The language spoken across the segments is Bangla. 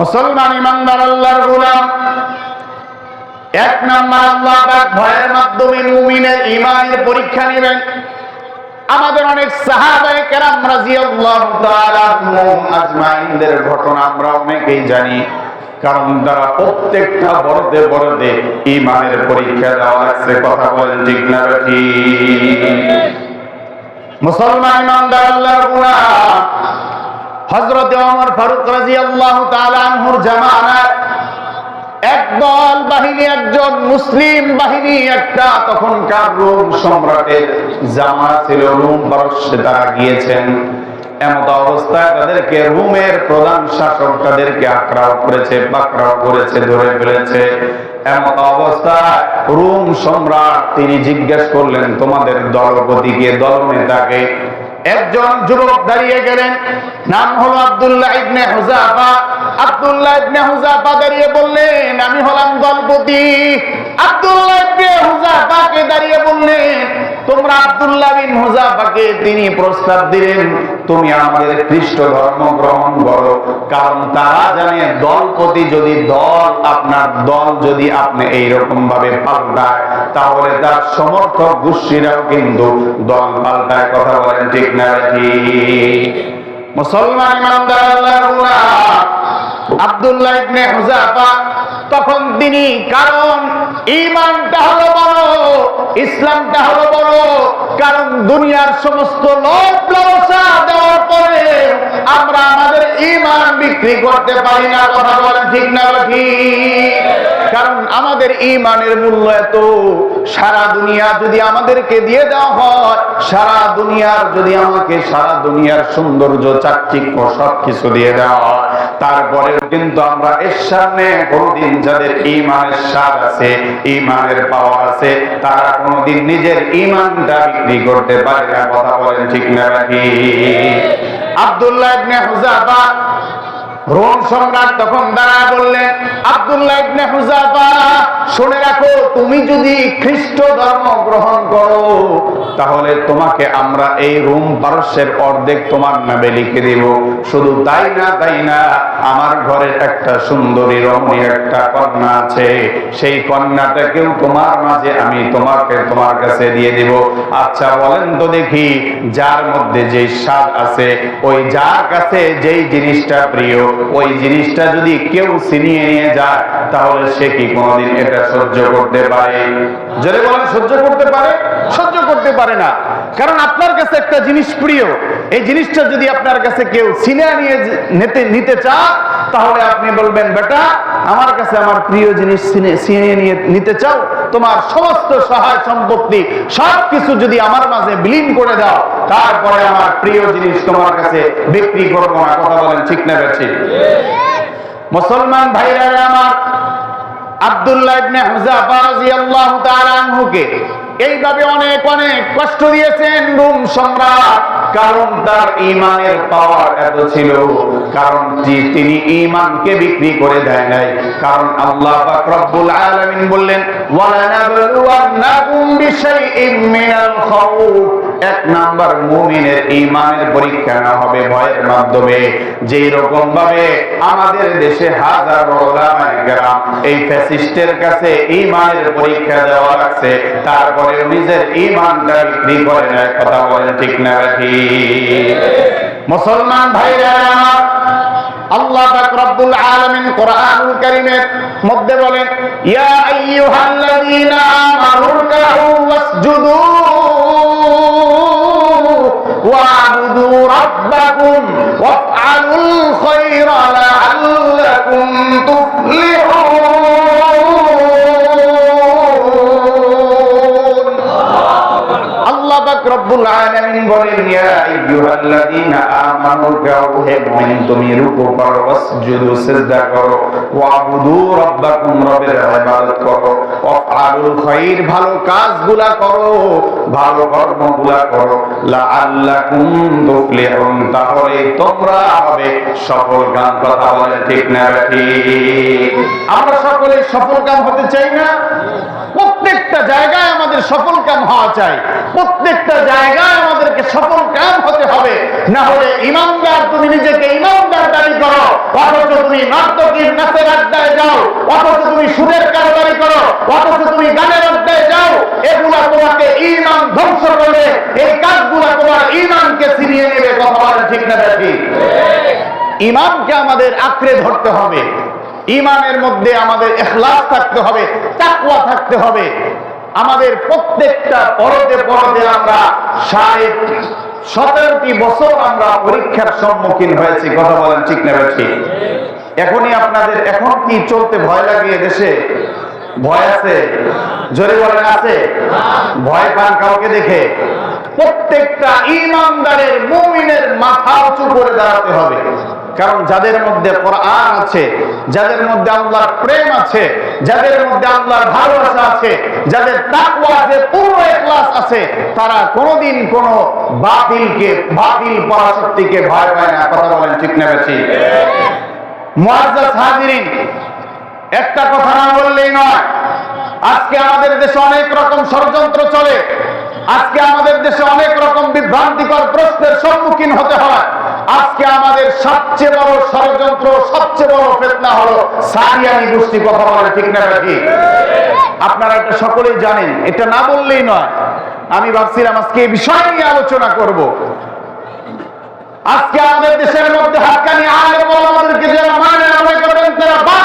মুসলমান ইমানদার আল্লাহর গোলাম। এক নাম্বার আল্লাহ ভয়ের মাধ্যমে মুমিনের ইমানের পরীক্ষা নেবেন। আমাদের অনেক সাহাবায়ে কেরাম রাদিয়াল্লাহু তাআলা আজমাইনদের ঘটনা আমরা অনেকেই জানি, কারণ তারা প্রত্যেকটা বড়তে বড়তে ইমানের পরীক্ষা দেওয়া লাগছে কথা বলেন ঠিক না ঠিক? মুসলমান ইমানদার আল্লাহর গোলাম। হযরত ওমর ফারুক রাদিয়াল্লাহু তাআলা আনহুর জামানার বাহিনী, একজন মুসলিম বাহিনী, একটা তখনকার রোম সম্রাটের জামা ছিল রোম পারস্যে তারা গিয়েছেন। এমত অবস্থায় তাদেরকে রোমের প্রধান শাসক তাদেরকে আক্রাও করেছে, পাকড়াও করেছে, ধরে ফেলেছে। এমত অবস্থায় রোম সম্রাট তিনি জিজ্ঞেস করলেন, তোমাদের দলপতিকে দল নেতাকে একজন যুবক দাঁড়িয়ে গেলেন। নাম হলো আব্দুল্লাহ ইবনে হুজাফা। দলপতি। তিনি প্রস্তাব দিলেন, তুমি আমাদের খ্রিস্ট ধর্ম গ্রহণ করো। কারণ তারা জানে দলপতি যদি দল, আপনার দল যদি আপনি এইরকম ভাবে পাল্টায়, তাহলে তার সমর্থক গোষ্ঠীরাও কিন্তু দল পাল্টায়। কথা বলেন ঠিক না ঠিক মুসলমান আব্দুল্লাহ তখন তিনি, কারণ ঈমানটা হলো বড়, ইসলামটা হলো বড়, কারণ দুনিয়ার সমস্ত লোভ লালসা দেওয়ার পরে আমরা আমাদের ইমান বিক্রি করতে পারি না, কথা বলেন ঠিক না ঠিক? কারণ আমাদের ঈমানের মূল্য এত। সারা দুনিয়া যদি আমাদেরকে দিয়ে দেওয়া হয়, সারা দুনিয়ার যদি আমাকে সারা দুনিয়ার সৌন্দর্য, চাকচিক্য সব কিছু দিয়ে দেওয়া হয়, তারপরেও কিন্তু আমরা এর সামনে কোনদিন যাদের ইমানের স্বাদ আছে ইমানের পাওয়ার আছে, তারা কোনদিন নিজের ইমানটা বিক্রি করতে পারে না। কথা বলেন ঠিক না নাকি? আব্দুল্লাহ হুজাফা রোম সম্রাট তখন দাঁড়ায় বললেন, আব্দুল্লাহ শুনে রাখো, তুমি যদি খ্রিস্ট ধর্ম গ্রহণ করো, তাহলে তোমাকে আমরা এই রোম পারস্যের অর্ধেক তোমার নামে লিখে দিব। শুধু তাই না তাই না, আমার ঘরের একটা সুন্দরী রমণী একটা কন্যা আছে। সেই কন্যাটাকেও তোমার মাঝে আমি তোমাকে তোমার কাছে দিয়ে দিব। আচ্ছা বলেন তো দেখি, যার মধ্যে যে স্বাদ আছে, ওই যার কাছে যেই জিনিসটা প্রিয় ওই জিনিসটা যদি কেউ ছিনিয়ে নিয়ে যায়, তাহলে সে কি কোনোদিন এটা সহ্য করতে পারে? যদি বলেন, সহ্য করতে পারে? সহ্য করতে পারে না। কারণ আপনার কাছে একটা জিনিস প্রিয়। এই জিনিসটা যদি আপনার কাছে কেউ ছিনিয়ে নিয়ে নিতে নিতে চায়, তাহলে আপনি বলবেন, বেটা, আমার কাছে আমার প্রিয় জিনিস ছিনে- ছিনিয়ে নিয়ে নিতে চাও? তোমার সমস্ত সহায় সম্পত্তি সব কিছু যদি আমার মাঝে বিলীন করে দাও, তারপরে আমার প্রিয় জিনিস তোমার কাছে বিক্রি করব না। কথা বলেন ঠিক না ঠিক মুসলমান ভাইরা আমার আব্দুল্লাহ ইবনে হুযাফা রাদিয়াল্লাহু তাআলা আনহুকে এইভাবে অনেক অনেক কষ্ট দিয়েছেন রোম সম্রাট। কারণ তার ঈমানের পাওয়ার এত ছিল। কারণ তিনি ঈমানকে বিক্রি করে দেয় নাই। কারণ আল্লাহ রব্বুল বললেন এক নাম্বার মুমিনের ঈমানের পরীক্ষা না হবে ভয়ের মাধ্যমে। যেই রকম ভাবে আমাদের দেশে হাজার এই ফ্যাসিস্টের কাছে ঈমানের পরীক্ষা দেওয়া লাগছে, তারপরে নিজের ঈমানটা বিক্রি করে না কথা বলেন ঠিক না রাখি মুসলমান ভাইরা, আল্লাহ পাক রব্বুল আলামিন কোরআনুল কারীমের মধ্যে বলেন, ইয়া আইয়ুহাল্লাযীনা আমানু রুকউ ওয়াসজুদু ওয়া'বুদু রাব্বাকুম ওয়াফআলুল খায়রা রব্বুল আলামিন বলেন, ইয়া আইয়ুহাল্লাযীনা আমানু হে মুমিন, তুমি রুকু করো, ওয়াসজুদু, সিজদা করো, ওয়াবুদু ইবাদত করো, ওয়াফআলুল খায়র ভালো কাজগুলা করো, ভালো কর্মগুলা করো, লাআল্লাকুম তুফলিহুন তাহলে তোমরা হবে সফল গান কথা বলে, ঠিক না ঠিক? আমরা সকলে সফল কাম হতে চাই না? প্রত্যেকটা জায়গায় আমাদের সফল কাম হওয়া চাই। প্রত্যেকটা জায়গায় আমাদেরকে সফল কাম হতে হবে। না হলে ইমানদার তুমি নিজেকে ইমানদার দাবি করো, অথচ তুমি মাত্র যাও, অথচ তুমি সুদের কারবারি করো, অথচ তুমি গানের অধ্যায় যাও, এগুলা তোমাকে ইমান ধ্বংস করবে, এই কাজগুলা তোমার ইমানকে ছিনিয়ে নেবে, কথা বলেন ঠিক না ঠিক ইমানকে আমাদের আঁকড়ে ধরতে হবে। ইমানের মধ্যে আমাদের এখলাস থাকতে হবে তাকুয়া থাকতে হবে। আমাদের প্রত্যেকটা পরতে পরতে আমরা সাড়ে সতেরোটি বছর আমরা পরীক্ষার সম্মুখীন হয়েছি, কথা বলেন ঠিক না এখনই আপনাদের, এখন কি চলতে ভয় লাগে দেশে ভয় আছে? জোরে বলেন, আছে। ভয় পান কাউকে দেখে? প্রত্যেকটা ইমানদারের মুমিনের মাথা উঁচু করে দাঁড়াতে হবে। কারণ যাদের মধ্যে কোরআন আছে, যাদের মধ্যে আল্লাহর প্রেম আছে, যাদের মধ্যে আল্লাহর ভালোবাসা আছে, যাদের তাকওয়া আছে পূর্ণ ইখলাস আছে, তারা কোনোদিন কোন বাতিলকে, বাতিল পরাশক্তিকে ভয় পায় না। কথা বলেন ঠিক না বেশি মুআজ্জাজ হাজিরিন একটা কথা না বললেই নয়। আজকে আমাদের দেশে অনেক রকম ষড়যন্ত্র চলে। আজকে আমাদের দেশে অনেক রকম বিভ্রান্তিকর প্রশ্নের সম্মুখীন হতে হয়। আজকে আমাদের সবচেয়ে বড় ষড়যন্ত্র, সবচেয়ে বড় ফেতনা হলো সারিয়ানি গোষ্ঠী কথা বলে ঠিক না ঠিক আপনারা এটা সকলেই জানেন, এটা না বললেই নয়। আমি ভাবছিলাম আজকে এই বিষয় নিয়ে আলোচনা করব। আজকে আমাদের দেশের মধ্যে হাক্কানি আলেম ওলামাদেরকে যারা মানে মনে করেন, তারা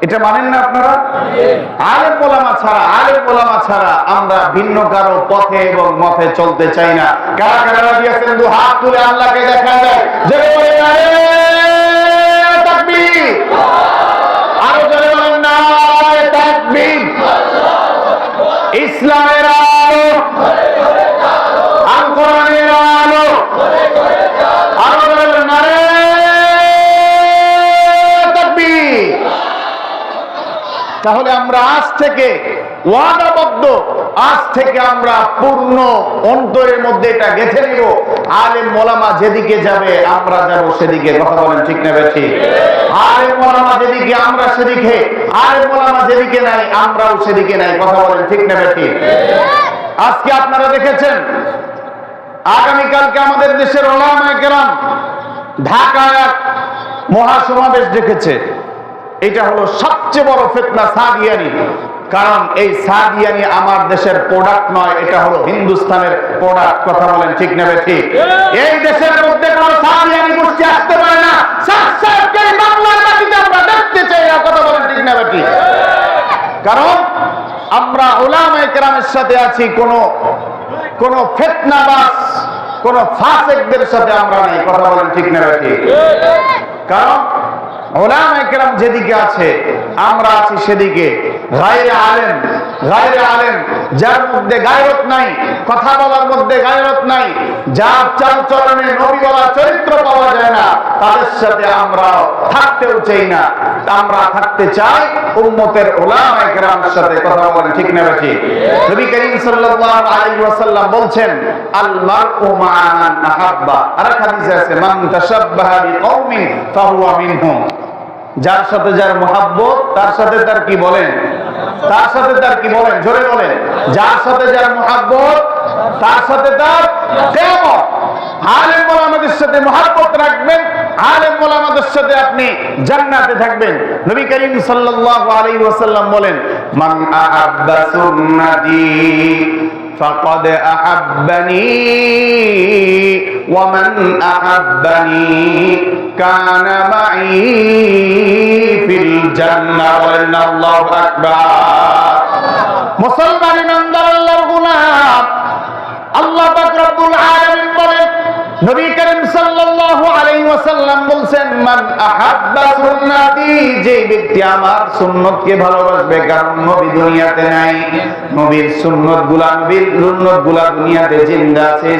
এটা মানেন না আপনারা? আলেম ওলামা ছাড়া, আলেম ওলামা ছাড়া আমরা ভিন্ন কারও পথে এবং মতে চলতে চাই না। কারা কারা আছেন? দু হাত তুলে আল্লাহকে দেখা যায়। জোরে বলে নারে তাকবীর। আরও জোরে বলেন না তাকবীর। ইসলামের তাহলে আমরা আজ থেকে ওয়াদাবদ্ধ, আজ থেকে আমরা পূর্ণ অন্তরের মধ্যে এটা গেঁথে নিব। আলেম মোলামা যেদিকে যাবে, আমরা যাব সেদিকে। কথা বলেন ঠিক না বেশি আলেম মোলামা যেদিকে, আমরা সেদিকে। আলেম মোলামা যেদিকে নাই, আমরাও সেদিকে নাই। কথা বলেন ঠিক না বেশি আজকে আপনারা দেখেছেন, আগামীকালকে আমাদের দেশের ওলামায়ে কেরাম ঢাকায় এক মহাসমাবেশ ডেকেছে। এটা হলো সবচেয়ে বড় ফেতনা সাদিয়ানি। কারণ এই সাদিয়ানি আমার দেশের প্রোডাক্ট নয় এটা হলো হিন্দুস্তানের প্রোডাক্ট কথা বলেন ঠিক নেবে ঠিক? এই দেশের মধ্যে কোন সাদিয়ানি গোষ্ঠী আসতে পারে না। বাংলার মাটিতে আমরা দেখতে চাই না কথা বলেন ঠিক নেবে ঠিক? কারণ আমরা ওলামায়ে কেরামের সাথে আছি কোন কোন ফেতনাবাস কোন ফাসেকদের সাথে আমরা নাই কথা বলেন ঠিক নেবে ঠিক? কারণ ওলামায়ে যেদিকে আছে, আমরা আছি সেদিকে। গায়রে আলেম গায়রে যার মধ্যে গায়রত নাই, কথা বলার মধ্যে গায়রত নাই, যার চাল চলনে নবী বলা চরিত্র পাওয়া যায় না, তাদের সাথে আমরা থাকতেও চাই না। আমরা থাকতে চাই উম্মতের ওলামায়ে কেরামের সাথে কথা বলেন ঠিক না ঠিক নবী করিম সাল্লাল্লাহু আলাইহি ওয়াসাল্লাম বলছেন আল মারউ মা মান আহাব্বা আর হাদিসে আছে, মান তাশাব্বাহা বিকওমিন ফাহুয়া মিনহুম যার সাথে যার মহাব্বত, তার সাথে তার কি বলেন? তার সাথে তার কি বলেন? জোরে বলেন। যার সাথে যার মহাব্বত, তার সাথে তার কেমন আমাদের সাথে রাখবেন আমাদের সাথে আপনি থাকবেন। বলেন فقد أحبني ومن أحبني كان معي في الجنة وإن الله أكبر. বলছেন যে ব্যক্তি আমার ভালোবাসবে, কারণ নবী দুনিয়াতে নাই। নবীর নবীর দুনিয়াতে জিন্দা আছে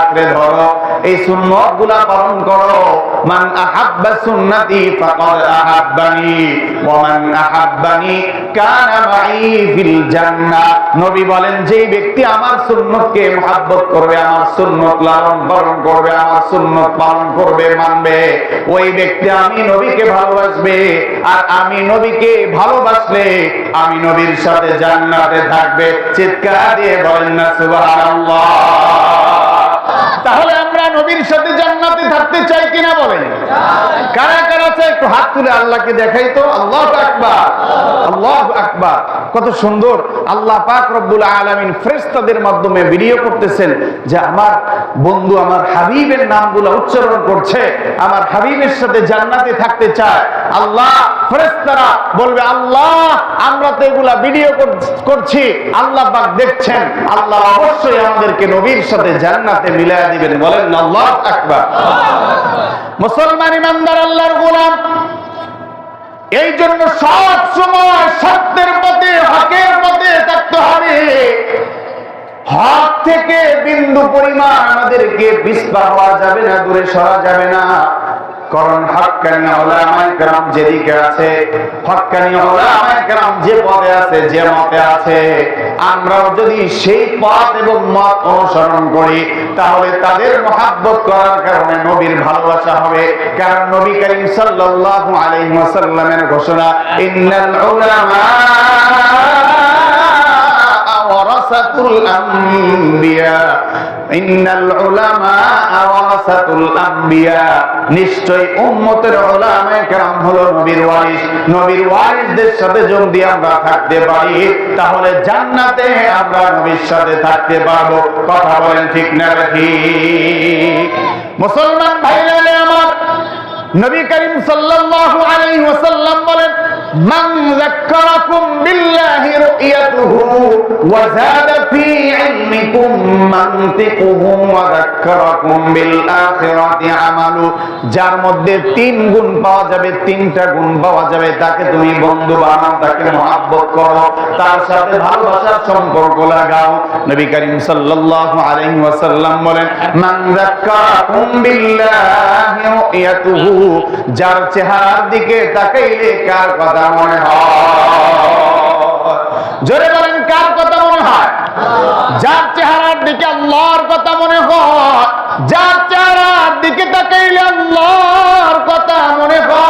আঁকড়ে ধরো, এই পালন করো। মান আহাব্বা সুন্নতি আহাব্বানি আহাব্বানি কানা মাই ফিল নবী বলেন যে ব্যক্তি আমার সুন্নতকে মহাব্বত করবে, আমার সুন্নত লালন পালন করবে, আমার সুন্নত পালন করবে, মানবে ওই ব্যক্তি আমি নবীকে ভালোবাসবে, আর আমি নবীকে ভালোবাসলে আমি নবীর সাথে জান্নাতে থাকবে। চিৎকার দিয়ে বলেন না, সুবহানাল্লাহ। তাহলে আমরা নবীর সাথে জান্নাতে থাকতে চাই কিনা বলেন। কারা কারা চাই একটু হাত তুলে আল্লাহকে দেখাই তো। আল্লাহ আকবার। আল্লাহ আকবার। কত সুন্দর। আল্লাহ পাক রব্বুল আলামিন ফেরেশতাদের মাধ্যমে ভিডিও করতেছেন যে আমার বন্ধু, আমার হাবিবের নামগুলো উচ্চারণ করছে। আমার হাবিবের সাথে জান্নাতে থাকতে চায়। আল্লাহ ফেরেশতারা বলবে, আল্লাহ, আমরা তো এগুলা ভিডিও করছি। আল্লাহ পাক দেখছেন। আল্লাহ অবশ্যই আমাদেরকে নবীর সাথে জান্নাতে মিলায়া দিবেন, বলেন আল্লাহ আকবার। মুসলমান ইমানদার, আল্লাহর গোলাম। এই জন্য সব সময়, সত্যের পথে, হকের পথে থাকতে হবে। হক থেকে বিন্দু পরিমাণ আমাদেরকে বিস্তার হওয়া যাবে না, দূরে সরা যাবে না। কারণ হক্কানি ওলামায়ে যেদিকে আছে ওলামায়ে যে পদে আছে, যে মতে আছে। আমরাও যদি সেই পথ এবং মত অনুসরণ করি, তাহলে তাদের মহাব্বত করার কারণে নবীর ভালোবাসা হবে। কারণ নবী করিম সাল্লাল্লাহু আলাইহি ওয়াসাল্লামের ঘোষণা, ইন্নাল উলামা ওয়ারাসাতুল আম্বিয়া। নবীর সাথে আমরা থাকতে তাহলে জান্নাতে আমরা নবীর সাথে থাকতে পারব। কথা বলেন ঠিক না রাখি মুসলমান ভাই আমার নবী করিম সাল্লাল্লাহু আলাইহি ওয়াসাল্লাম বলেন, মান যাক্কারাকুম বিল্লাহি ওয়া যাদা ফি ইলমিকুম মানতিকুহু ওয়া যাক্কারাকুম বিল আখিরাতি আমালু। যার মধ্যে তিন গুণ পাওয়া যাবে, তিনটা গুণ পাওয়া যাবে, তাকে তুমি বন্ধু বানাও, তাকে মহব্বত করো, তার সাথে ভালোবাসার সম্পর্ক লাগাও। নবী করিম সাল্লাল্লাহু আলাইহি ওয়াসাল্লাম বলেন, মান যাক্কারাকুম বিল্লাহি যার চেহারার দিকে তাকাইলে কার কথা মনে হয়? জোরে বলেন, কার কথা মনে হয়? যার চেহারার দিকে আল্লাহর কথা মনে হয়, যার চেহারার দিকে তাকাইলে আল্লাহর কথা মনে হয়।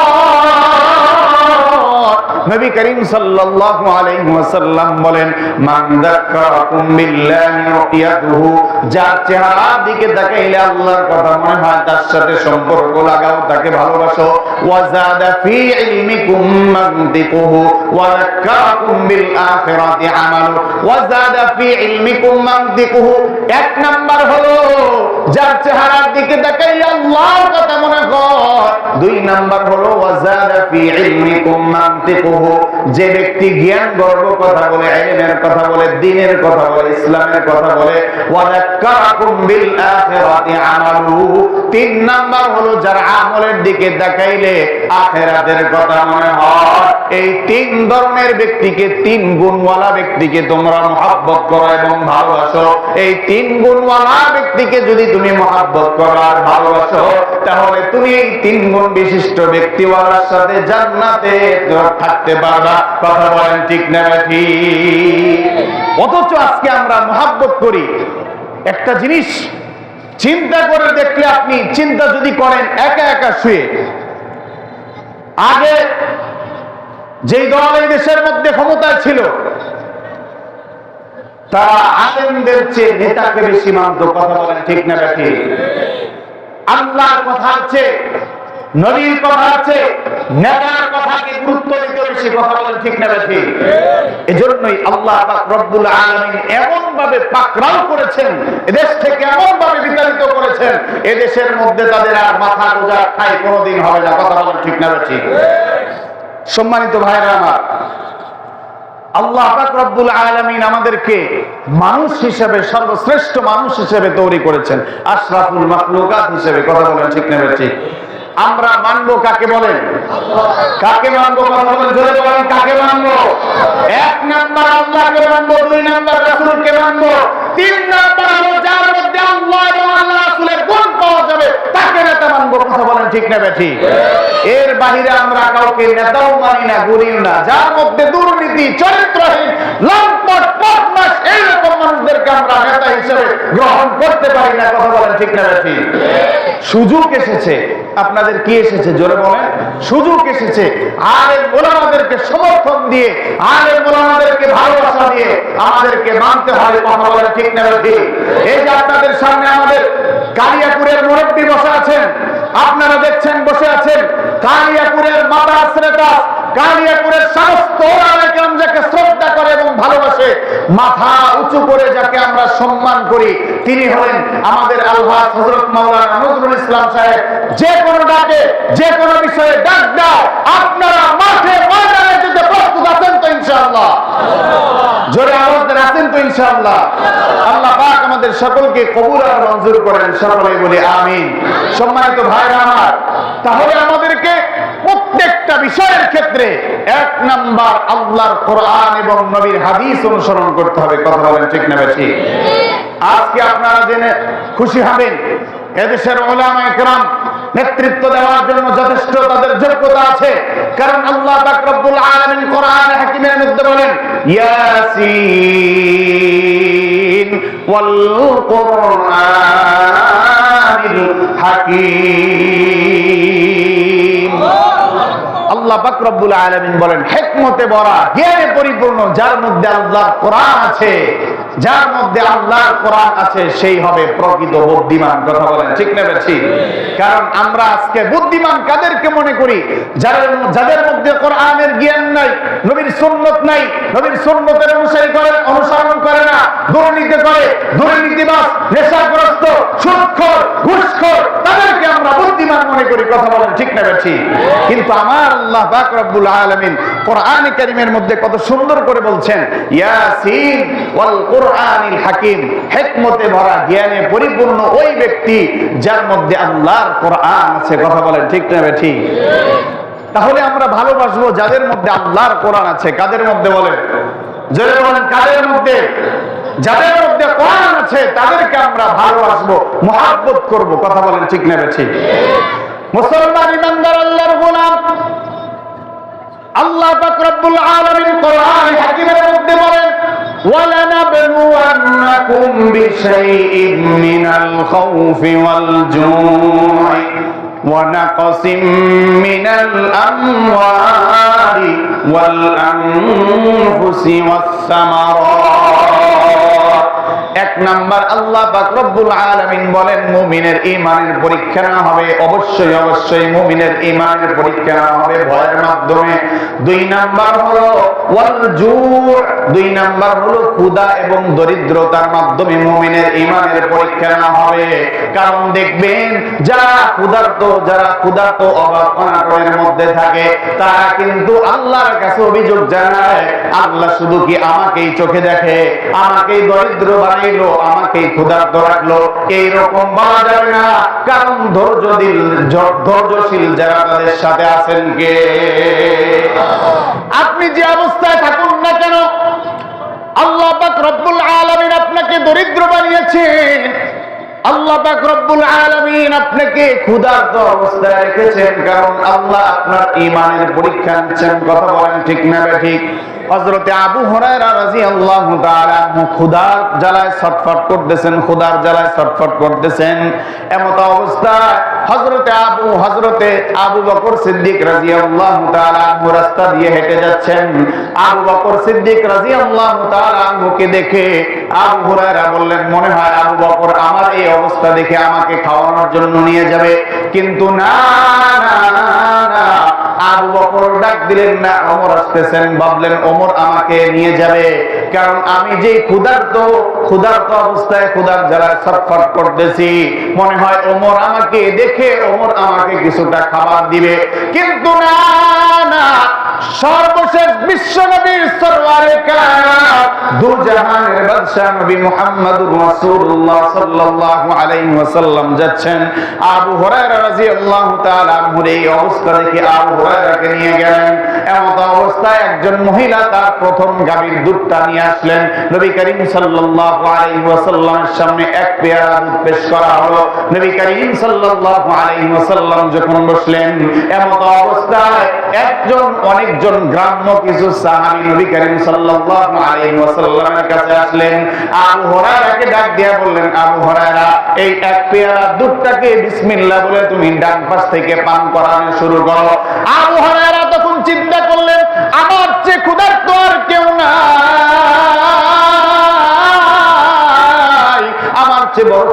নবী করিম সাল্লাল্লাহু আলাইহি ওয়াসাল্লাম বলেন, মান যাক্কারাকুম বিল্লাহি রুয়াতুহু যার চেহারার দিকে তাকাইলে আল্লাহর কথা মনে হয় তার সাথে সম্পর্ক লাগাও, তাকে ভালোবাসো। ওয়া যাদা ফি ইলমিকুম মানতিকুহু ওয়া যাক্কারাকুম বিল আখিরাতি আমালু ওয়া যাদা ফি ইলমিকুম মানতিকুহু এক নাম্বার হলো, যার চেহারার দিকে তাকাইলে আল্লাহর কথা মনে হয়। দুই নাম্বার হলো, ওয়া যাদা ফি ইলমিকুম মানতিকুহু যে ব্যক্তি জ্ঞান, গর্ব কথা বলে ইলমের কথা বলে দ্বীনের কথা বলে, ইসলামের কথা বলে তিন নাম্বার হলো যার আমলের দিকে তাকাইলে আখিরাতের কথা মনে হয়। এই তিন ধরনের ব্যক্তিকে তিন গুণওয়ালা ব্যক্তিকে তোমরা মহাব্বত করো এবং ভালোবাসো। এই তিন গুণওয়ালা ব্যক্তিকে যদি তুমি মহাব্বত করো আর ভালোবাসো, তাহলে তুমি এই তিন গুণ বিশিষ্ট ব্যক্তিওয়ালার সাথে জান্নাতে থাকতে পারবা কথা বলেন ঠিক না ঠিক। অথচ আজকে আমরা মহাব্বত করি। একটা জিনিস চিন্তা করে দেখলে আপনি চিন্তা যদি করেন, একা একা শুয়ে। আগে যেই দল এই দেশের মধ্যে ক্ষমতায় ছিল, তারা আলেমদের চেয়ে নেতাকে বেশি মানত, কথা বলেন ঠিক না ঠিক। আল্লাহর কথা আছে নবীর কথা আছে, নেতার কথাকে গুরুত্ব দিতে বেশি কথা বলেন ঠিক না ঠিক এজন্যই আল্লাহ রব্বুল আলামিন এমন ভাবে পাকরাও করেছেন, এদেশ থেকে এমন ভাবে বিতাড়িত করেছেন, এদেশের মধ্যে তাদের আর মাথা গোজা ঠাই কোনোদিন হবে না, কথা বলেন ঠিক না ঠিক সম্মানিত ভাইরা আমার, আল্লাহ পাক রব্বুল আলামিন আমাদেরকে মানুষ হিসেবে, সর্বশ্রেষ্ঠ মানুষ হিসেবে তৈরি করেছেন, আশরাফুল মাখলুকাত হিসেবে, কথা বলেন ঠিক না ঠিক আমরা মানবো কাকে বলেন? কাকে মানবো? কথা বলেন, জোরে বলেন, কাকে মানবো? এক নাম্বার আল্লাহকে মানবো, দুই নাম্বার রাসূলকে মানবো, তিন নাম্বার হলো যার মধ্যে আল্লাহ এবং আল্লাহ রাসূলের গুণ পাওয়া যাবে, তাকে নেতা মানবো কথা বলেন ঠিক না এর বাহিরে আমরা কাউকে নেতাও মানি না গুণিও না। যার মধ্যে দুর্নীতি, চরিত্রহীন, লম্পট, বদমাশ, এইরকম মানুষদেরকে আমরা নেতা হিসেবে গ্রহণ করতে পারি না, কথা বলেন ঠিক না সুযোগ এসেছে। আপনাদের কি এসেছে? জোরে বলেন। সুযোগ এসেছে। আলেম ওলামাদেরকে সমর্থন দিয়ে, আলেম ওলামাদেরকে ভালোবাসা দিয়ে আমাদেরকে মানতে হয় কথা বলেন ঠিক না ঠিক এই যে আপনাদের সামনে আমাদের কালিয়াপুরের মুরব্বী বসে আছেন। আপনারা দেখছেন, বসে আছেন কালিয়াপুরের মাতা শ্রেতা, কালিয়াপুরের সমস্ত ওলামায়ে যাকে শ্রদ্ধা করে এবং ভালোবাসে, মাথা উঁচু করে যাকে আমরা সম্মান করি, তিনি হলেন আমাদের আল্লাহ হযরত মাওলানা নজরুল ইসলাম সাহেব। যে কোনো ডাকে, যে কোনো বিষয়ে ডাক দাও, আপনারা মাঠে ময়দানে যেতে প্রস্তুত আছেন তো ইনশাআল্লাহ। জোরে আওয়াজ তো ইনশাআল্লাহ। আল্লাহ পাক আমাদের সকলকে কবুল আর মঞ্জুর করেন সকলে বলি আমিন। সম্মানিত ভাইরা আমার, তাহলে আমাদেরকে প্রত্যেকটা বিষয়ের ক্ষেত্রে এক নাম্বার আল্লাহর কোরআন এবং নবীর হাদিস অনুসরণ করতে হবে। কথা বলেন ঠিক না বেশি আজকে আপনারা জেনে খুশি হবেন? এদেশের ওলামা একরাম নেতৃত্ব দেওয়ার জন্য যথেষ্ট তাদের যোগ্যতা আছে। কারণ আল্লাহ পাক রব্বুল আলামিন কোরআন হাকিমের মধ্যে বলেন, ইয়াসিন ওয়াল কোরআনিল হাকিম। আল্লাহ পাক রব্বুল আলামিন বলেন, হিকমতে ভরা, জ্ঞানে পরিপূর্ণ, যার মধ্যে আল্লাহর কোরআন আছে, যার মধ্যে আল্লাহর কোরআন আছে, সেই হবে প্রকৃত বুদ্ধিমান। কথা বলেন, ঠিক না বেশি কারণ আমরা আজকে বুদ্ধিমান কাদেরকে মনে করি? যাদের যাদের মধ্যে কোরআনের জ্ঞান নাই, নবীর সুন্নত নাই, নবীর সুন্নতের অনুসারী করে অনুসরণ করে না, দুর্নীতি করে দুর্নীতিবাস নেশাগ্রস্ত সুদখোর ঘুষখোর, তাদেরকে আমরা বুদ্ধিমান মনে করি। কথা বলেন, ঠিক না বেশি কিন্তু আমার আল্লাহ পাক রব্বুল আলামিন কোরআন মধ্যে কত সুন্দর করে বলছেন, ইয়াসিন ওয়াল হাকিম হিকমতে ভরা, জ্ঞানে পরিপূর্ণ ওই ব্যক্তি যার মধ্যে আল্লাহর কোরআন আছে। কথা বলেন ঠিক না ঠিক? তাহলে আমরা ভালোবাসবো যাদের মধ্যে আল্লাহর কোরআন আছে। কাদের মধ্যে যাদের বলেন, কাদের মধ্যে? যাদের মধ্যে কোরআন আছে, তাদেরকে আমরা ভালোবাসবো, মহাব্বত করব। কথা বলেন ঠিক না ঠিক? মুসলমান, ইমানদার, আল্লাহর গোলাম। আল্লাহ পাক রব্বুল আলামিন কোরআন হাকিমের মধ্যে বলেন ولنبلونكم بشيء من الخوف والجوع ونقص من الأموال والأنفس والثمرات এক নাম্বার আল্লাহ পাক রব্বুল আলামিন বলেন, মুমিনের ঈমানের পরীক্ষা না হবে। অবশ্যই অবশ্যই মুমিনের ঈমানের পরীক্ষা না হবে ভয়ের মাধ্যমে। দুই নাম্বার হলো দুই নাম্বার হলো এবং দরিদ্রতার মাধ্যমে মুমিনের ঈমানের পরীক্ষা না হবে। কারণ দেখবেন, যারা ক্ষুধার্ত যারা ক্ষুধার্ত অভাব মধ্যে থাকে, তারা কিন্তু আল্লাহর কাছে অভিযোগ জানায়, আল্লাহ শুধু কি আমাকেই চোখে দেখে? আমাকেই দরিদ্র বানাইলো আমাকে ক্ষুধার্ত রাখল এইরকম বলা যাবে না। কারণ ধৈর্য দিল ধৈর্যশীল যারা তাদের সাথে আছেন কে? আপনি যে অবস্থায় থাকুন না কেন, আল্লাহ রব্বুল আলামিন আপনাকে দরিদ্র বানিয়েছেন। আল্লাহ রব্বুল আপনাকে ক্ষুধার্ত অবস্থায় রেখেছেন কারণ আল্লাহ আপনার পরীক্ষা নিচ্ছেন। কথা বলেন ঠিক না ঠিক আবু তাআলা জ্বালায় ছটফট করতেছেন জ্বালায় ছটফট করতেছেন। আবু আবু বকর সিদ্দিক রাদিয়াল্লাহু তাআলা রাস্তা দিয়ে হেঁটে যাচ্ছেন। আবু বকর সিদ্দিক রাদিয়াল্লাহু তাআলা দেখে আবু হুরায়রা বললেন, মনে হয় আবু বকর আমার এই অবস্থা দেখে আমাকে খাওয়ানোর জন্য নিয়ে যাবে। কিন্তু না আবু বকর ডাক দিলেন না, ওমর আসতেছেন, ভাবলেন ওমর আমাকে নিয়ে যাবে। কারণ আমি যে ক্ষুধার্ত ক্ষুধার্ত অবস্থায় ক্ষুধার যারা ছটফট করতেছি। মনে হয় ওমর আমাকে দেখে, ওমর আমাকে কিছুটা খাবার দিবে। কিন্তু না না, সর্বশেষ বিশ্ব সরওয়ারে কায়নাত দু বাদশা নবী মুহাম্মদুর রাসূলুল্লাহ সাল্লাল্লাহু যাচ্ছেন, আবু হুরায়রা এই অবস্থা দেখে আবু নিয়ে গেলেন। এমন অবস্থায় একজন মহিলা তার প্রথম গাভীর দুধটা নিয়ে আসলেন। নবী করিম সামনে এক পেয়ালা দুধ পেশ করা হলো। নবী করিম যখন বসলেন এমন অবস্থায় একজন অনেকজন গ্রাম্য কিছু নবী করিম কাছে আসলেন। আবু ডাক দিয়া বললেন, আবু এই এক পেয়ারা দুধটাকে বিসমিল্লা বলে তুমি ডান পাশ থেকে পান করানো শুরু করো। আবু হুরায়রা তখন চিন্তা করলেন, আমার চেয়ে ক্ষুধার্ত আর কেউ না আমার চেয়ে বড়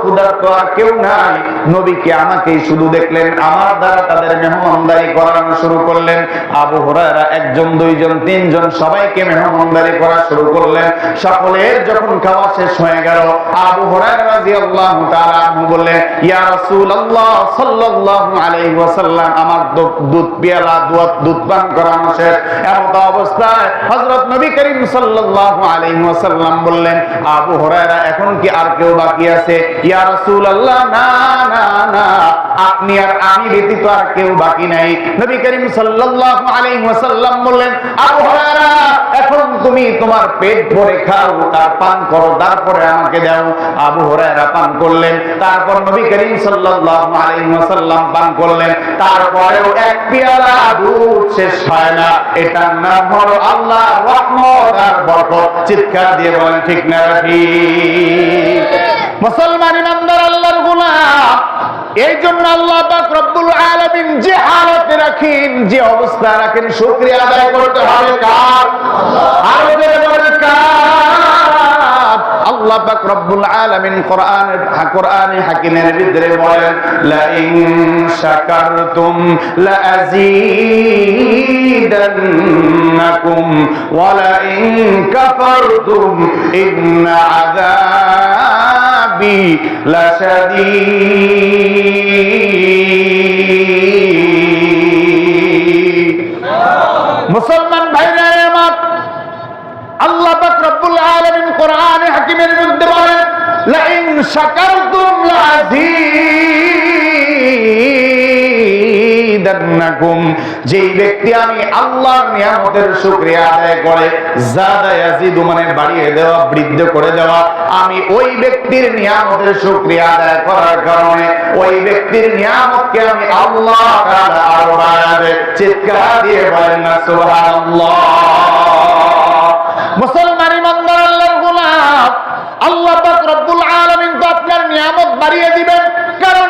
আর কেউ নাই। নবীকে আমাকেই শুধু দেখলেন? আমার দ্বারা তাদের মেহমানদারি করানো শুরু করলেন। আবু হুরায়রা একজন, দুইজন, তিনজন সবাইকে মেহমানদারি করা শুরু করলেন। সকলের যখন খাওয়া শেষ হয়ে গেল, আবু বললেন, ইয়া রাসূলুল্লাহ সাল্লাল্লাহু আলাইহি ওয়াসাল্লাম, আমার দুধ পেয়ালা, দুধ পান করানো শেষ। এমন অবস্থায় হযরত নবী করিম সাল্লাল্লাহু আলাইহি ওয়াসাল্লাম বললেন, আবু হুরায়রা, এখন কি আর কেউ বাকি আছে? ইয়া তারপরে তারপরেও এক দুধ শেষ হয় না। এটার নাম হলো আল্লাহ চিৎকার দিয়ে বলেন, ঠিক না মুসলমান ইমানদার আল্লাহর গোলাম এই জন্য আল্লাহ রব্বুল আলামিন যে হালতে রাখেন, যে অবস্থা রাখেন, শুকরিয়া আদায় করতে হবে কার? আরও আল্লাহ পাক রব্বুল আলামিন কোরআনের কোরআনে হাকিমের ভিতরে বলেন লা ইন শাকারতুম লা আযীদান্নাকুম ওয়া লা ইন কাফারতুম ইন্না আযাবি লাশাদীদ মুসলমান ভাইরা, আমার আল্লাহ পাক রব্বুল আলামিন কোরআনে হাকিমের মধ্যে বলেন লা ইন শাকারতুম লাযীদান্নাকুম যেই ব্যক্তি আমি আল্লাহর নিয়ামতের আদায় করে মানে বাড়িয়ে দেওয়া, বৃদ্ধি করে দেওয়া, আমি ওই ব্যক্তির নিয়ামতের শুকরিয়া আদায় করার কারণে ওই ব্যক্তির নিয়ামতকে আমি আল্লাহ আরও বাড়াবে। চিৎকার দিয়ে না, সুবহানাল্লাহ। মুসলমান ইমানদার আল্লাহর গোলাম আল্লাহ পাক রব্বুল আলামিন তো আপনার নিয়ামত বাড়িয়ে দিবেন কারণ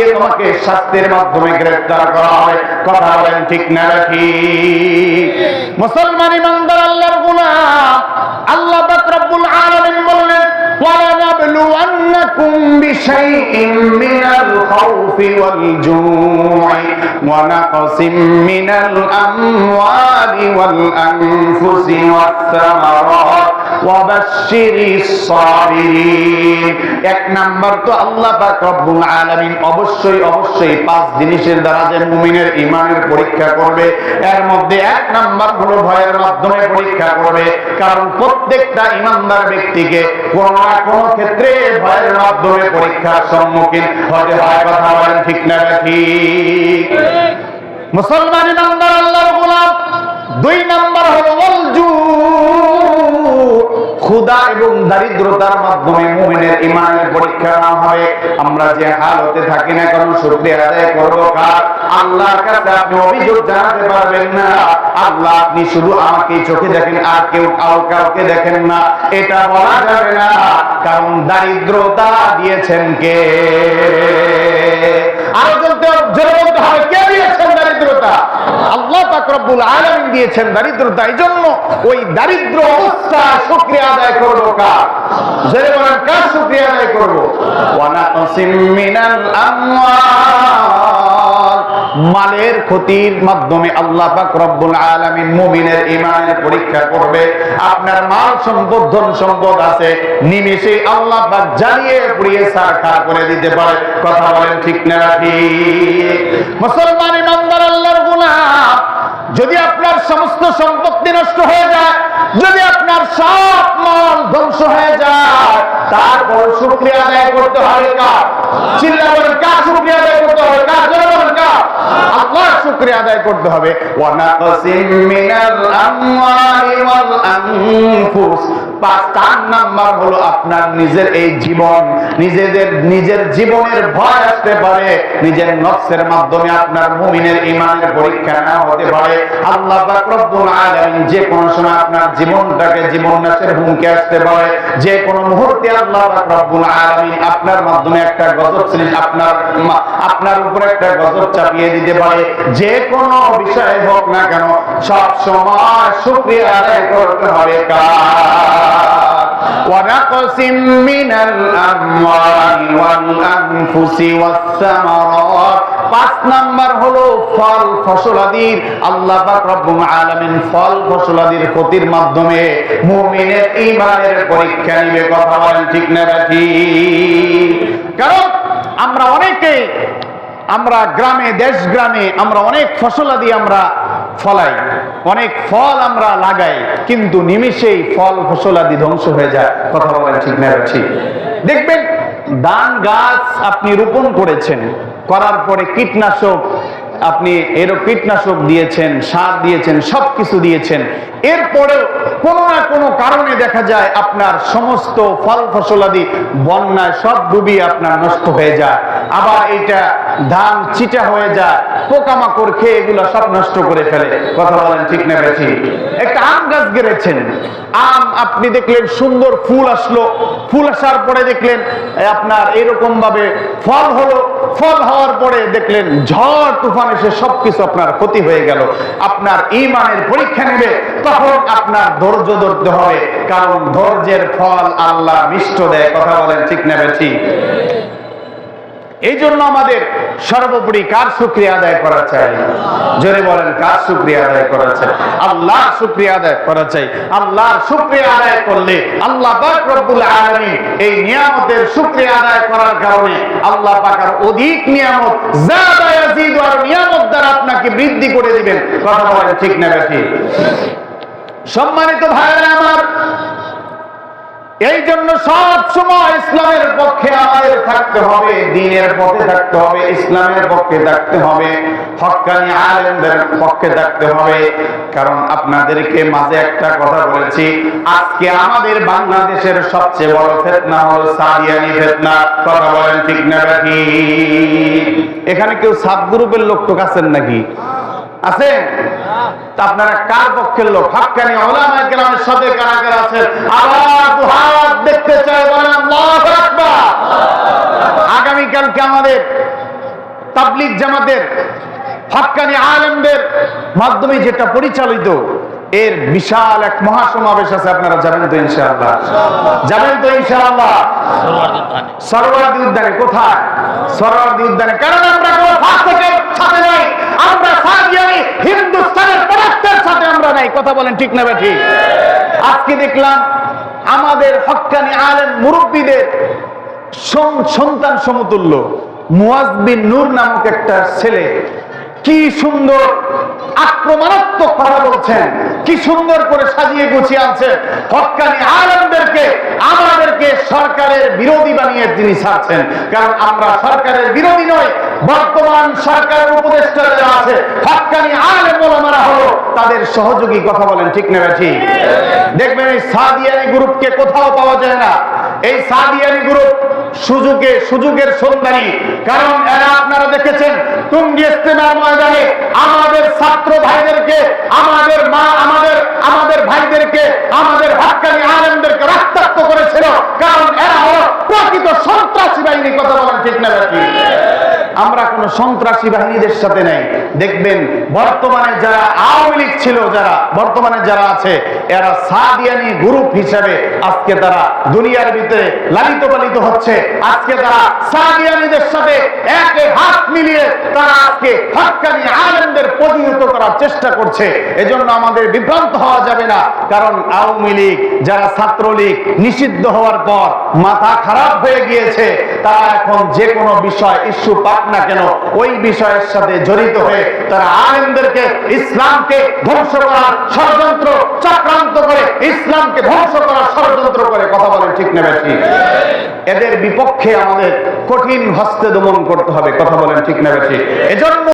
তোমাকে শাস্তির মাধ্যমে গ্রেফতার করা হবে কথা বলেন ঠিক না ঠিক মুসলমান ইমানদার আল্লাহর গোলাম আল্লাহ পাক রব্বুল আলামিন বললেন ولنبلونكم بشيء من الخوف والجوع ونقص من الأموال والأنفس والثمرات وبشر الصابرين নাম্বার আল্লাহ পরীক্ষা করবে। এর মধ্যে এক নাম্বার হলো ভয়ের মাধ্যমে পরীক্ষা করবে। কারণ প্রত্যেকটা ইমানদার ব্যক্তিকে কোন না কোন ক্ষেত্রে ভয়ের মাধ্যমে পরীক্ষার সম্মুখীন হতে হয়। কথা বলেন ঠিক না ঠিক? মুসলমান ইমানদার আল্লাহর গোলাম। দুই নাম্বার হলো ওয়ালজু ক্ষুধা এবং দারিদ্রতার মাধ্যমে মুমিনের ইমানের পরীক্ষা না হয় আমরা যে হালতে থাকি না কারণ শুকরিয়া আদায় করব কার? আল্লাহর কাছে আপনি অভিযোগ জানাতে পারবেন না। আল্লাহ, আপনি শুধু আমাকে চোখে দেখেন, আর কেউ কাউকে দেখেন না। এটা বলা যাবে না, কারণ দারিদ্রতা দিয়েছেন কে? আরও জোরে বলতে হবে, কে দিয়েছেন দারিদ্রতা। আল্লাহ পাকরবুল আলম দিয়েছেন দারিদ্রতা। এই জন্য ওই দারিদ্র অবস্থা শুক্রিয়া আদায় করব কার? কার শুকরিয়া আদায় করব? মালের ক্ষতির মাধ্যমে আল্লাহ পাক রব্বুল আলামিন মুমিনের ইমানের পরীক্ষা করবে। আপনার মাল সম্পদ, ধন সম্পদ আছে, নিমিষে আল্লাহ পাক জ্বালিয়ে পুড়িয়ে সারখা করে দিতে পারে। কথা বলেন ঠিক না ঠিক মুসলমান ইমানদার, আল্লাহর গোলাম, যদি আপনার সমস্ত সম্পত্তি নষ্ট হয়ে যায়, যদি আপনার সব মাল ধ্বংস হয়ে যায়, তারপর শুক্রিয়া আদায় করতে হবে কার? চিল্লা বলেন কার শুক্রিয়া আদায় করতে হবে? জন্য কার আল্লাহর শুক্রিয়া আদায় করতে হবে। মিনাল আমওয়ালি ওয়াল আনফুস। পাঁচ, চার নাম্বার হলো আপনার নিজের এই জীবন। নিজেদের, নিজের জীবনের ভয় আসতে পারে। নিজের নফসের মাধ্যমে আপনার মুমিনের ইমানের পরীক্ষা না হতে পারে। আল্লাহ পাক রব্বুল আলামিন যে কোনো সময় আপনার জীবনটাকে জীবন নাশের হুমকি আসতে পারে। যে কোনো মুহূর্তে আল্লাহ পাক রব্বুল আলামিন আপনার মাধ্যমে একটা গজব আপনার আপনার উপরে একটা গজব চাপিয়ে দিতে পারে যে কোনো বিষয় হোক না কেন সব সময় শুকরিয়া আদায় করতে হবে কার ونقص من الأموال والأنفس والثمرات পাঁচ নাম্বার হলো ফল ফসলাদির আল্লাহ পাক রব্বুল আলামিন ফল ফসলাদির ক্ষতির মাধ্যমে মুমিনের ঈমানের পরীক্ষা নিবে কথা বলেন ঠিক না ঠিক কারণ আমরা অনেকে আমরা গ্রামে দেশ গ্রামে আমরা অনেক ফসলাদি আমরা ফলাই, অনেক ফল আমরা লাগাই, কিন্তু নিমিষেই ফল ফসলাদি ধ্বংস হয়ে যায়। কথা বলেন ঠিক না ঠিক? দেখবেন, ধান, গাছ আপনি রোপণ করেছেন, করার পরে কীটনাশক আপনি এরও কীটনাশক দিয়েছেন, সার দিয়েছেন সব কিছু দিয়েছেন এরপরেও কোনো না কোনো কারণে দেখা যায় আপনার সমস্ত ফল ফসলাদি বন্যায় সব ডুবিয়ে আপনার নষ্ট হয়ে যায়। আবার এটা ধান চিটা হয়ে যায়, পোকামাকড় খেয়ে এগুলো সব নষ্ট করে ফেলে। কথা বলেন ঠিক না বেশি একটা আম গাছ গেড়েছেন, আম আপনি দেখলেন সুন্দর ফুল আসলো, ফুল আসার পরে দেখলেন আপনার এরকম ভাবে ফল হলো, ফল হওয়ার পরে দেখলেন ঝড়, তুফান এসে সবকিছু আপনার ক্ষতি হয়ে গেল। আপনার ইমানের পরীক্ষা নেবে তখন আপনার ধৈর্য ধরতে হবে। কারণ ধৈর্যের ফল আল্লাহ মিষ্ট দেয়। কথা বলেন ঠিক নেবে ঠিক এই জন্য আমাদের সর্বোপরি কার শুক্রিয়া আদায় করা চাই? জোরে বলেন, কার শুক্রিয়া আদায় করা চাই? আল্লাহর শুক্রিয়া আদায় করা চাই। আল্লাহর শুক্রিয়া আদায় করলে আল্লাহ পাক রব্বুল আলামিন এই নিয়ামতের শুক্রিয়া আদায় করার কারণে আল্লাহ পাক আর অধিক নিয়ামত, যাদা, ইয়াজিদু আর নিয়ামত দ্বারা আপনাকে বৃদ্ধি করে দিবেন। কথা বলেন ঠিক না ঠিক সম্মানিত ভাইরা আমার এই জন্য সব সময় ইসলামের পক্ষে আমাদের থাকতে হবে, দিনের পথে থাকতে হবে, ইসলামের পক্ষে থাকতে হবে হক্কানি আলেমদের পক্ষে থাকতে হবে। কারণ আপনাদেরকে মাঝে একটা কথা বলেছি, আজকে আমাদের বাংলাদেশের সবচেয়ে বড় ফেতনা হলো সাদিয়ানি ফেতনা, কথা বলেন ঠিক না ঠিক এখানে কেউ সাত গ্রুপের লোক টোক আছেন নাকি? আছেন তা আপনারা কার পক্ষের লোক? হাক্কানি সাথে কারা কারা আছেন? দুহাত দেখতে বলেন আমাদের জামাতের, হাক্কানি মাধ্যমে যেটা পরিচালিত, এর বিশাল এক মহাসমাবেশ আছে, আপনারা যাবেন তো ইনশাআল্লাহ। যাবেন তো ইনশাআল্লাহ? সরোয়ার্দী উদ্যানে কোথায়? সরোয়ার্দী উদ্যানে। কারণ আমরা কোনো ফাঁসেকের সাথে নাই। আমরা সাদিয়ানি হিন্দুস্তানের পরাক্তের সাথে আমরা নাই। কথা বলেন ঠিক না ঠিক আজকে দেখলাম আমাদের হকানি আলেন মুরব্বীদের সন- সন্তান সমতুল্য মুয়াজ বিন নূর নামক একটা ছেলে কি সুন্দর আক্রমণাত্মক কথা বলছেন, কি সুন্দর করে সাজিয়ে গুছিয়ে আনছেন হকানি আলমদেরকে, আমাদেরকে সরকারের বিরোধী বানিয়ে তিনি ছাড়ছেন। কারণ আমরা সরকারের বিরোধী নয় বর্তমান সরকারের উপদেষ্টা যারা আছে, হকানি আলেম ওলামারা হলো তাদের সহযোগী। কথা বলেন ঠিক না ঠিক দেখবেন এই সাদিয়ানি গ্রুপকে কোথাও পাওয়া যায় না। এই সাদিয়ানি গ্রুপ সুযোগে, সুযোগের সন্ধানী। কারণ এরা আপনারা দেখেছেন টুঙ্গি ইস্তেমার ময়দানে আমাদের ছাত্র ভাইদেরকে, আমাদের মা, আমাদের আমাদের ভাইদেরকে, আমাদের হাক্কানি আলেমদেরকে রক্তাক্ত করেছিল। কারণ এরা হল প্রকৃত সন্ত্রাসী বাহিনী কথা বলেন ঠিক না আমরা কোন সন্ত্রাসী বাহিনীদের সাথে নেই। দেখবেন, বর্তমানে যারা আওয়ামী লীগ ছিল, যারা, বর্তমানে যারা আছে, এরা সাদিয়ানি গ্রুপ হিসাবে আজকে তারা দুনিয়ার ভিতরে লালিত পালিত হচ্ছে। আজকে তারা সাদিয়ানিদের সাথে একে হাত মিলিয়ে তারা আজকে হক্কানি আলেমদের প্রতিহত করার চেষ্টা করছে। এজন্য আমাদের বিভ্রান্ত হওয়া যাবে না, কারণ আওয়ামী লীগ যারা ছাত্রলীগ নিষিদ্ধ হওয়ার পর মাথা খারাপ হয়ে গিয়েছে, তারা এখন যে কোনো বিষয় ইস্যু পাক না কেন? ওই বিষয়ের সাথে জড়িত হয়ে তারা আলেমদেরকে ইসলামকে ধ্বংস করার ষড়যন্ত্র চক্রান্ত করে, ইসলামকে ধ্বংস করার ষড়যন্ত্র করে কথা বলেন ঠিক নেবে ঠিক এদের বিপক্ষে আমাদের কঠিন হস্তে দমন করতে হবে, কথা বলেন ঠিক নেবে ঠিক এজন্য